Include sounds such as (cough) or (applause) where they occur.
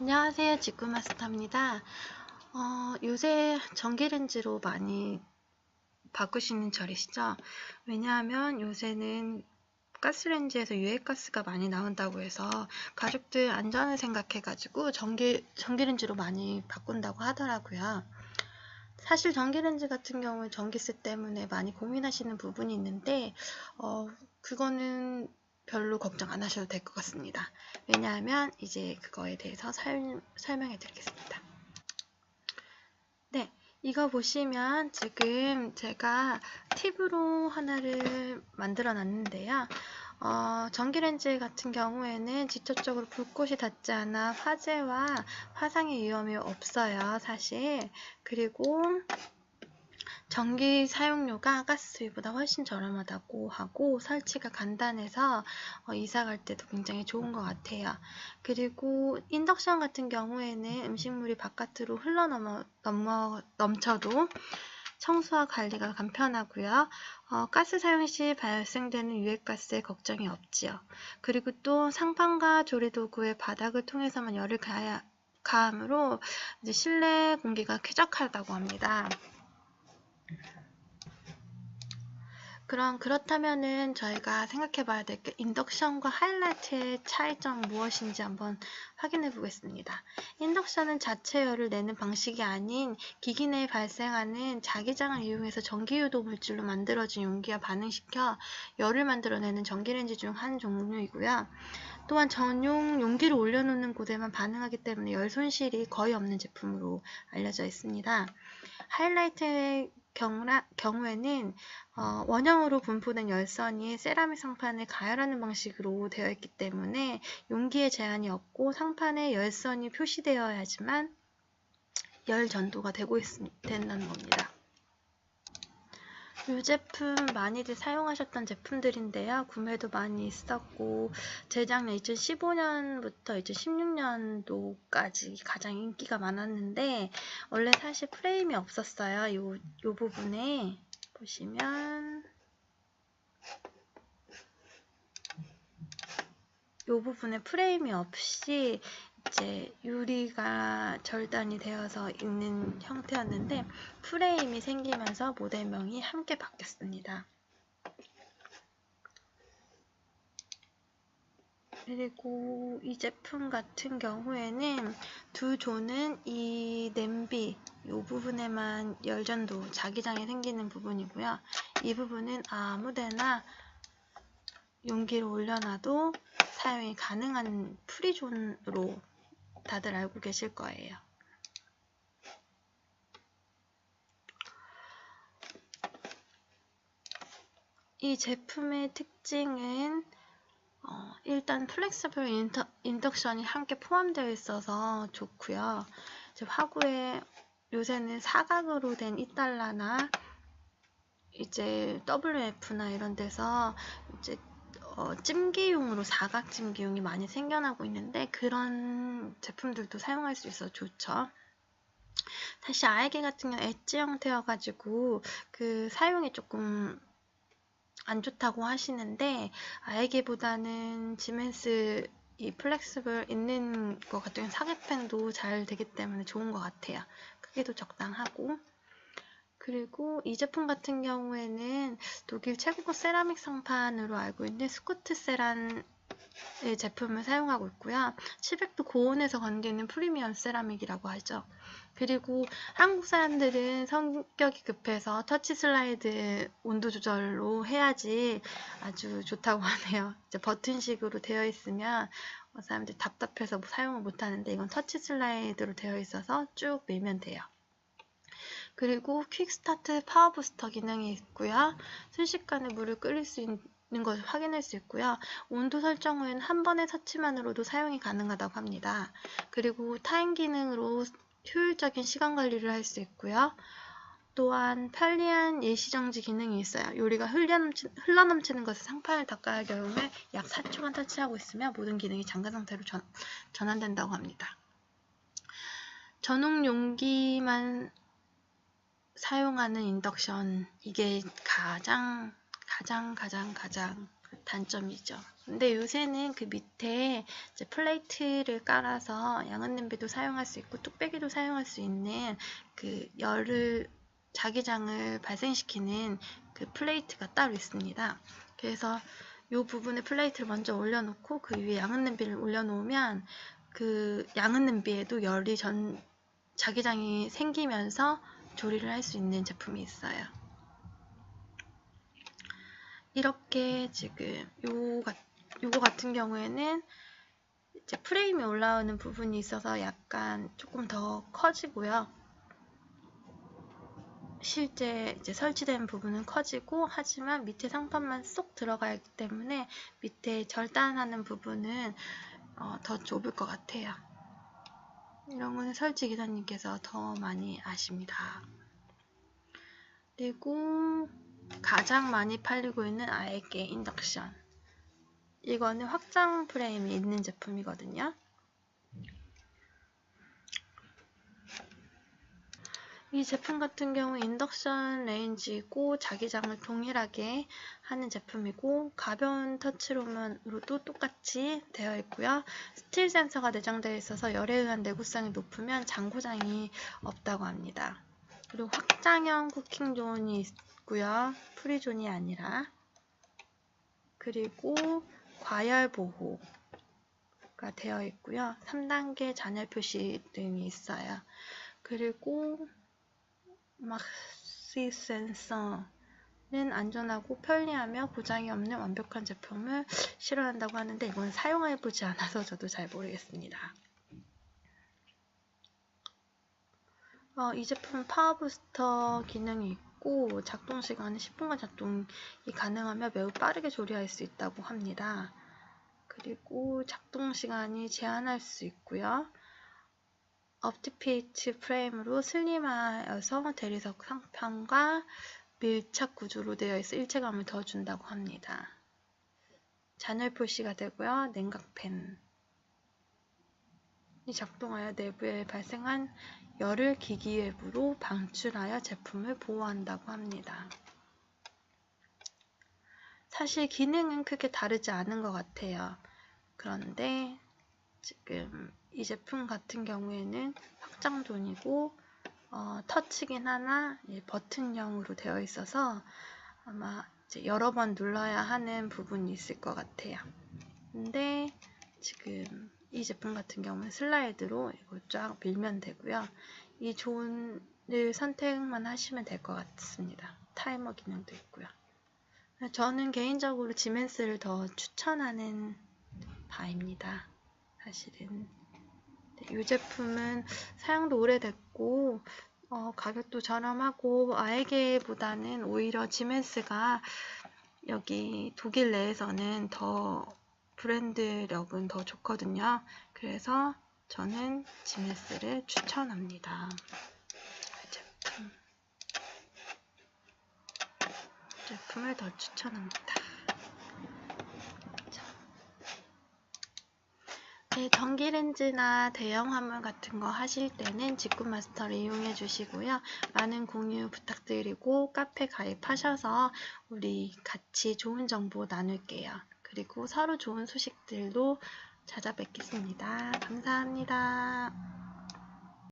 안녕하세요. 직구마스터입니다. 어, 요새 전기렌지로 많이 바꾸시는 절이시죠? 왜냐하면 요새는 가스렌지에서 유해가스가 많이 나온다고 해서 가족들 안전을 생각해 가지고 전기, 전기렌지로 많이 바꾼다고 하더라고요. 사실 전기렌지 같은 경우는 전기세 때문에 많이 고민하시는 부분이 있는데 어, 그거는 별로 걱정 안 하셔도 될 것 같습니다. 왜냐하면 이제 그거에 대해서 설, 설명해 드리겠습니다. 네, 이거 보시면 지금 제가 팁으로 하나를 만들어 놨는데요. 어, 전기렌지 같은 경우에는 직접적으로 불꽃이 닿지 않아 화재와 화상의 위험이 없어요, 사실. 그리고 전기 사용료가 가스수요보다 훨씬 저렴하다고 하고 설치가 간단해서 어, 이사 갈 때도 굉장히 좋은 것 같아요. 그리고 인덕션 같은 경우에는 음식물이 바깥으로 흘러넘어 넘어, 넘쳐도 청소와 관리가 간편하고요. 어, 가스 사용 시 발생되는 유해가스에 걱정이 없지요. 그리고 또 상판과 조리도구의 바닥을 통해서만 열을 가야, 가함으로 실내 공기가 쾌적하다고 합니다. 그럼 그렇다면은 저희가 생각해 봐야 될 게 인덕션과 하이라이트의 차이점 무엇인지 한번 확인해 보겠습니다. 인덕션은 자체 열을 내는 방식이 아닌 기기 내에 발생하는 자기장을 이용해서 전기 유도 물질로 만들어진 용기와 반응시켜 열을 만들어내는 전기렌지 중 한 종류이고요. 또한 전용 용기를 올려놓는 곳에만 반응하기 때문에 열 손실이 거의 없는 제품으로 알려져 있습니다. 하이라이트의 경우라, 경우에는 어, 원형으로 분포된 열선이 세라믹 상판을 가열하는 방식으로 되어 있기 때문에 용기에 제한이 없고 상판에 열선이 표시되어야지만 열 전도가 되고 있, 된다는 겁니다. 이 제품 많이들 사용하셨던 제품들인데요. 구매도 많이 있었고 재작년 2015년부터 2016년도까지 가장 인기가 많았는데 원래 사실 프레임이 없었어요. 요, 요 부분에 보시면 요 부분에 프레임이 없이 이제 유리가 절단이 되어서 있는 형태였는데 프레임이 생기면서 모델명이 함께 바뀌었습니다. 그리고 이 제품 같은 경우에는 두 조는 이 냄비 이 부분에만 열전도 자기장이 생기는 부분이고요. 이 부분은 아무데나 용기를 올려놔도 사용이 가능한 프리존으로 다들 알고 계실 거예요. 이 제품의 특징은 어, 일단 플렉스블 인터, 인덕션이 함께 포함되어 있어서 좋고요. 화구에 요새는 사각으로 된 2달러나 이제 WF나 이런 데서 이제 어, 찜기용으로 사각 찜기용이 많이 생겨나고 있는데 그런 제품들도 사용할 수 있어서 좋죠. 사실 아이게 같은 경우 엣지 형태여가지고 그 사용이 조금 안 좋다고 하시는데 아이게보다는 지멘스 이 플렉스블 있는 것 같은 사각펜도 잘 되기 때문에 좋은 것 같아요. 크기도 적당하고 그리고 이 제품 같은 경우에는 독일 최고급 세라믹 상판으로 알고 있는 스코트 세란 의 제품을 사용하고 있고요. 700도 고온에서 건드는 프리미엄 세라믹이라고 하죠. 그리고 한국 사람들은 성격이 급해서 터치 슬라이드 온도 조절로 해야지 아주 좋다고 (laughs) 하네요. 이제 버튼식으로 되어 있으면 사람들이 답답해서 사용을 못하는데 이건 터치 슬라이드로 되어 있어서 쭉 밀면 돼요. 그리고 퀵스타트 파워부스터 기능이 있고요. 순식간에 물을 끓일 수 있는 것을 확인할 수 있고요. 온도 설정 후에는 한 번의 터치만으로도 사용이 가능하다고 합니다. 그리고 타임 기능으로 효율적인 시간 관리를 할 수 있고요. 또한 편리한 예시정지 기능이 있어요. 요리가 흘러넘치, 흘러넘치는 것을 상판을 닦아야 할 경우에 약 4초간 터치하고 있으면 모든 기능이 잠가 상태로 전, 전환된다고 합니다. 전용 용기만 사용하는 인덕션 이게 가장 가장 가장 가장 단점이죠. 근데 요새는 그 밑에 플레이트를 깔아서 양은 냄비도 사용할 수 있고 뚝배기도 사용할 수 있는 그 열을 자기장을 발생시키는 그 플레이트가 따로 있습니다. 그래서 이 부분에 플레이트를 먼저 올려놓고 그 위에 양은 냄비를 올려놓으면 그 양은 냄비에도 열이 전 자기장이 생기면서 조리를 할 수 있는 제품이 있어요. 이렇게 지금 요, 요거 같은 경우에는 이제 프레임이 올라오는 부분이 있어서 약간 조금 더 커지고요. 실제 이제 설치된 부분은 커지고 하지만 밑에 상판만 쏙 들어가 있기 때문에 밑에 절단하는 부분은 어, 더 좁을 것 같아요. 이런 거는 설치 기사님께서 더 많이 아십니다. 그리고 가장 많이 팔리고 있는 아에게 인덕션 이거는 확장 프레임이 있는 제품이거든요. 이 제품 같은 경우 인덕션 레인지고 자기장을 동일하게 하는 제품이고 가벼운 터치로만으로도 똑같이 되어 있고요. 스틸 센서가 내장되어 있어서 열에 의한 내구성이 높으면 장고장이 없다고 합니다. 그리고 확장형 쿠킹 존이 있고요. 프리존이 아니라 그리고 과열 보호가 되어 있고요. 3단계 잔열 표시 등이 있어요. 그리고 막시 센서는 안전하고 편리하며 고장이 없는 완벽한 제품을 실현한다고 하는데 이건 사용해 보지 않아서 저도 잘 모르겠습니다. 어, 이 제품은 파워부스터 기능이 있고 작동 시간은 10분간 작동이 가능하며 매우 빠르게 조리할 수 있다고 합니다. 그리고 작동 시간이 제한할 수 있고요. 업티피트 프레임으로 슬림하여서 대리석 상판과 밀착 구조로 되어 있어 일체감을 더 준다고 합니다. 잔열 표시가 되고요. 냉각팬 이 작동하여 내부에 발생한 열을 기기 외부로 방출하여 제품을 보호한다고 합니다. 사실 기능은 크게 다르지 않은 것 같아요. 그런데 지금 이 제품 같은 경우에는 확장존이고 어, 터치긴 하나 버튼형으로 되어 있어서 아마 여러 번 눌러야 하는 부분이 있을 것 같아요. 근데 지금 이 제품 같은 경우는 슬라이드로 이거 쫙 밀면 되고요. 이 존을 선택만 하시면 될 것 같습니다. 타이머 기능도 있고요. 저는 개인적으로 지멘스를 더 추천하는 바입니다. 사실은 이 제품은 사용도 오래됐고 어, 가격도 저렴하고 아에게보다는 오히려 지멘스가 여기 독일 내에서는 더 브랜드력은 더 좋거든요. 그래서 저는 지메스를 추천합니다. 제품. 제품을 더 추천합니다. 네, 전기렌즈나 대형 화물 같은 거 하실 때는 직구마스터를 이용해 주시고요. 많은 공유 부탁드리고 카페 가입하셔서 우리 같이 좋은 정보 나눌게요. 그리고 서로 좋은 소식들도 찾아뵙겠습니다. 감사합니다.